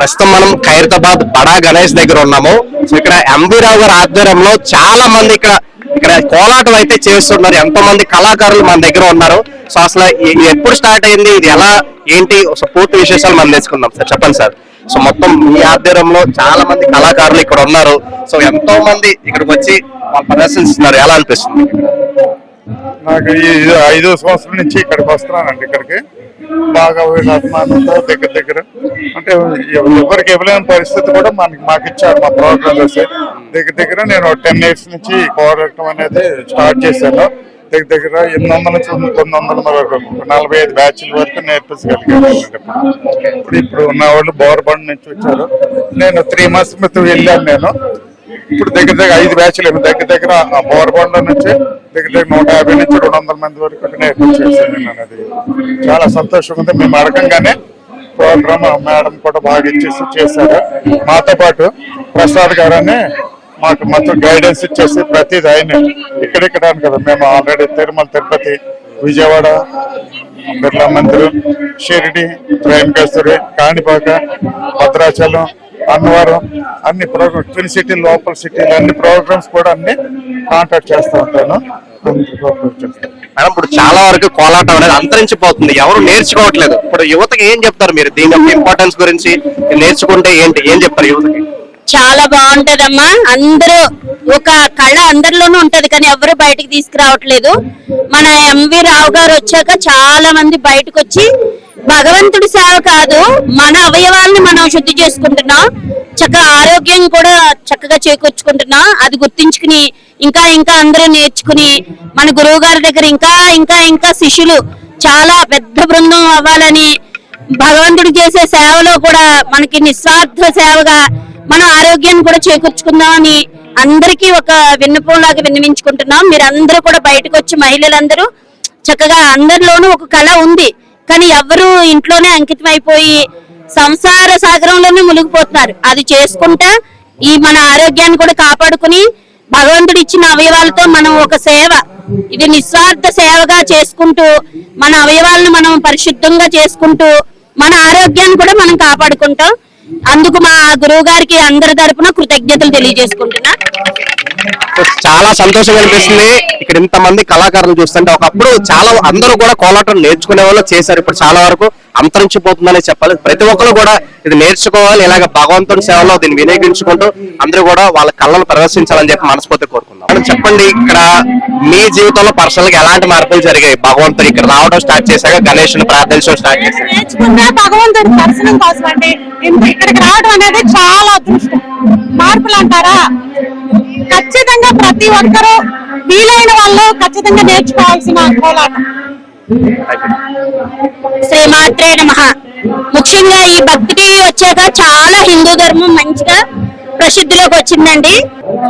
ప్రస్తుతం మనం ఖైరతాబాద్ బడా గణేష్ దగ్గర ఉన్నాము. సో ఇక్కడ ఎంబీ రావు గారి ఆధ్వర్యంలో చాలా మంది ఇక్కడ ఇక్కడ కోలాటం అయితే చేస్తున్నారు. ఎంతో మంది కళాకారులు మన దగ్గర ఉన్నారు. సో అసలు ఎప్పుడు స్టార్ట్ అయింది? ఇది ఎలా? ఏంటి? పూర్తి విశేషాలు మనం తెలుసుకుందాం సార్. చెప్పండి సార్. సో మొత్తం మీ ఆధ్వర్యంలో చాలా మంది కళాకారులు ఇక్కడ ఉన్నారు. సో ఎంతో మంది ఇక్కడికి వచ్చి ప్రదర్శిస్తున్నారు. ఎలా అనిపిస్తుంది? నాకు ఈ ఐదో సంవత్సరం నుంచి ఇక్కడికి వస్తున్నానండి ఇక్కడికి. బాగా వీళ్ళ అభిమానంతో దగ్గర దగ్గర. అంటే ఎవరికి ఇవ్వలేని పరిస్థితి కూడా మనకి మాకు ఇచ్చారు మా ప్రోగ్రామ్స్ దగ్గర దగ్గర నేను టెన్ ఇయర్స్ నుంచి కోరటం అనేది స్టార్ట్ చేశాను. దగ్గర దగ్గర ఎనిమిది వందల నుంచి తొమ్మిది వందల వరకు నలభై ఐదు బ్యాచ్ల వరకు నేర్పించగలిగాను ఇప్పుడు ఇప్పుడు ఉన్న వాళ్ళు బోర్బండ్ నుంచి వచ్చారు. నేను త్రీ మంత్స్ క్రితం వెళ్ళాను నేను. ఇప్పుడు దగ్గర దగ్గర ఐదు బ్యాచ్లు దగ్గర దగ్గర ఆ నుంచి దగ్గర దగ్గర నూట యాభై నుంచి రెండు వందల మంది వరకు అనేది. చాలా సంతోషంగా ఉంది. మేము అడగంగానే ప్రోగ్రామ్ మేడం కూడా బాగా ఇచ్చేసి చేశారు. మాతో పాటు ప్రసాద్ గారని మాకు మొత్తం గైడెన్స్ ఇచ్చేసి ప్రతిది ఆయన. ఇక్కడిక్కడ కదా మేము ఆల్రెడీ తిరుమల తిరుపతి విజయవాడ బిర్లా మందిర్ షిరిడి త్రయంకేశ్వరి కాణిపాక భద్రాచలం అన్నవరం అన్ని ప్రోగ్రామ్ ట్విన్ సిటీ లోపల సిటీలు అన్ని ప్రోగ్రామ్స్ కూడా అన్ని కాంటాక్ట్ చేస్తూ ఉంటాను. ప్రోగ్రామ్స్ మేడం ఇప్పుడు చాలా వరకు కోలాటం అనేది అంతరించిపోతుంది. ఎవరు నేర్చుకోవట్లేదు. ఇప్పుడు యువతకి ఏం చెప్తారు మీరు? దీని యొక్క ఇంపార్టెన్స్ గురించి నేర్చుకుంటే ఏంటి? ఏం చెప్తారు యువతకి? చాలా బాగుంటదమ్మా. అందరూ ఒక కళ అందరిలోనూ ఉంటది కానీ ఎవరు బయటికి తీసుకురావట్లేదు. మన ఎంవి రావు గారు వచ్చాక చాలా మంది బయటకు వచ్చి భగవంతుడి సేవ కాదు మన అవయవాల్ని మనం శుద్ధి చేసుకుంటున్నాం చక్కగా ఆరోగ్యం కూడా చక్కగా చేకూర్చుకుంటున్నాం. అది గుర్తించుకుని ఇంకా ఇంకా అందరూ నేర్చుకుని మన గురువు గారి దగ్గర ఇంకా ఇంకా ఇంకా శిష్యులు చాలా పెద్ద బృందం అవ్వాలని భగవంతుడు చేసే సేవలో కూడా మనకి నిస్వార్థ సేవగా మన ఆరోగ్యాన్ని కూడా చేకూర్చుకుందామని అందరికీ ఒక విన్నపంలాగా విన్నవించుకుంటున్నాం. మీరందరూ కూడా బయటకు వచ్చి మహిళలందరూ చక్కగా అందరిలోనూ ఒక కళ ఉంది. కానీ ఎవరు ఇంట్లోనే అంకితం అయిపోయి సంసార సాగరంలోనే మునిగిపోతున్నారు. అది చేసుకుంటా ఈ మన ఆరోగ్యాన్ని కూడా కాపాడుకుని భగవంతుడు ఇచ్చిన అవయవాలతో మనం ఒక సేవ ఇది నిస్వార్థ సేవగా చేసుకుంటూ మన అవయవాలను మనం పరిశుద్ధంగా చేసుకుంటూ మన ఆరోగ్యాన్ని కూడా మనం కాపాడుకుంటాం. అందుకు మా గురువు గారికి అందరి తరపున కృతజ్ఞతలు తెలియజేసుకుంటున్నా. చాలా సంతోషం అనిపిస్తుంది. ఇక్కడ ఇంత మంది కళాకారులు చూస్తుంటే ఒకప్పుడు చాలా అందరూ కూడా కోలాటం నేర్చుకునే వాళ్ళు చేశారు. ఇప్పుడు చాలా వరకు అంతరించిపోతుందనే చెప్పాలి. ప్రతి ఒక్కరు కూడా ఇది నేర్చుకోవాలి ఇలాగ భగవంతుని సేవలో దీన్ని వినియోగించుకుంటూ అందరూ కూడా వాళ్ళ కళ్ళను ప్రదర్శించాలని చెప్పి మనస్ఫూర్తి కోరుకుందాం. చెప్పండి ఇక్కడ మీ జీవితంలో పర్సనల్గా ఎలాంటి మార్పులు జరిగాయి? భగవంతుడు ఇక్కడ రావడం స్టార్ట్ చేశాక గణేష్ ప్రార్థించడం స్టార్ట్ చేశాక నేర్చుకున్న భగవంతుడి దర్శనం కోసం అండి ఇంత ఇక్కడికి రావడం అనేది చాలా అదృష్టం. మార్పులు అంటారా? ఖచ్చితంగా ప్రతి ఒక్కరూ వీలైన వాళ్ళు ఖచ్చితంగా నేర్చుకోవాల్సిన కోలాటం. శ్రీమాత్రే నమ. ముఖ్యంగా ఈ భక్తి టీవీ వచ్చాక చాలా హిందూ ధర్మం మంచిగా ప్రసిద్ధిలోకి వచ్చిందండి.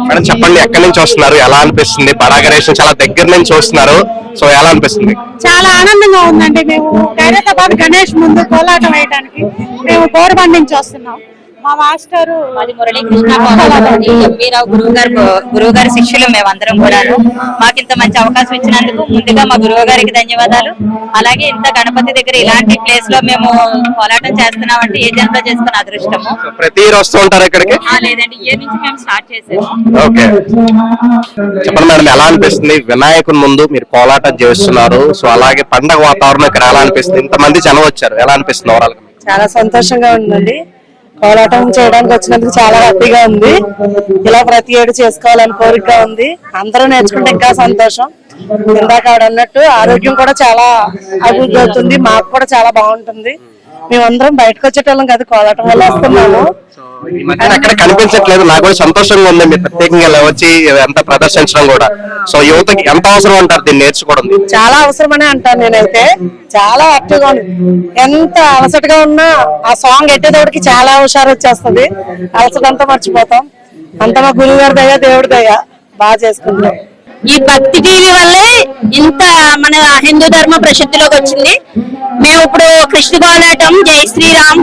మేడం చెప్పండి ఎక్కడి నుంచి వస్తున్నారు? ఎలా అనిపిస్తుంది? బడా గణేష్ చాలా దగ్గర నుంచి చూస్తున్నారు సో ఎలా అనిపిస్తుంది? చాలా ఆనందంగా ఉందండి మేము. ఖైరతాబాద్ గణేష్ ముందు కోలాటం వేయడానికి మేము బోర్బండ్ నుంచి వస్తున్నాం. మా మాస్టరు మాది మురళీకృష్ణ కోలాటండి ఎంవీరావు గురువు గారు గురువు గారి శిష్యులు మేమందరం కూడాను. మాకు ఇంత మంచి అవకాశం ఇచ్చినందుకు ముందుగా మా గురువు గారికి ధన్యవాదాలు. అలాగే ఇంత గణపతి దగ్గర ఇలాంటి ప్లేస్లో మేము పోరాటం చేస్తున్నామంటే ఏ జన్మలో చేసుకున్న అదృష్టము? ప్రతి వస్తూ ఉంటారు ఇక్కడికి? ఆ, లేదండి. ఇయర్ నుంచి మేము స్టార్ట్ చేసాము ఓకే. చెప్పండి మేడం ఎలా అనిపిస్తుంది? వినాయకుని ముందు మీరు కోలాటం చేస్తున్నారు. సో అలాగే పండగ వాతావరణం ఇక్కడ ఎలా అనిపిస్తుంది? ఇంతమంది జనం వచ్చారు. ఎలా అనిపిస్తుంది ఓవరాల్ చాలా సంతోషంగా ఉందండి. కోలాటం చేయడానికి వచ్చినందుకు చాలా హ్యాపీగా ఉంది. ఇలా ప్రతి ఏడు చేసుకోవాలని కోరిక ఉంది. అందరూ నేర్చుకుంటే ఇంకా సంతోషం. ఇందాక ఆవిడ అన్నట్టు ఆరోగ్యం కూడా చాలా అభివృద్ధి అవుతుంది. మాకు కూడా చాలా బాగుంటుంది. మేమందరం బయటకు వచ్చేటోళ్ళం కాదు కోలాటం వల్ల వస్తున్నాము. ఎక్కడ కనిపించట్లేదు. నాకు కూడా సంతోషంగా ఉంది. మీరు ప్రత్యేకంగా వచ్చి ఎంత ప్రదర్శించడం కూడా. సో యువతకి ఎంత అవసరం అంటారు? దీన్ని నేర్చుకోవడం. చాలా అవసరమనే అంటాను నేనైతే. చాలా యాక్టివ్గా ఎంత అలసటగా ఉన్నా ఆ సాంగ్ ఎట్టేటోడికి చాలా హుషారు వచ్చేస్తుంది. అలసటంతా మర్చిపోతాం. అంత మా గురువు గారి దయ దేవుడి దయ బాగా చేసుకుంటాం ఈ భక్తి టీవీ వల్లే ఇంత మన హిందూ ధర్మ ప్రసిద్ధిలోకి వచ్చింది. మేము ఇప్పుడు కృష్ణ కోలాటం జై శ్రీరామ్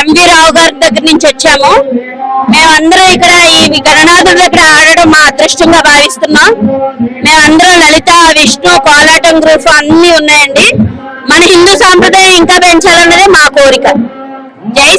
ఎంవి రావు గారి దగ్గర నుంచి వచ్చాము. మేమందరం ఇక్కడ ఈ గణనాథుడి దగ్గర ఆడడం మా అదృష్టంగా భావిస్తున్నాం. మేమందరం లలిత విష్ణు కోలాటం గ్రూప్ అన్ని ఉన్నాయండి. మన హిందూ సాంప్రదాయం ఇంకా పెంచాలన్నదే మా కోరిక. జై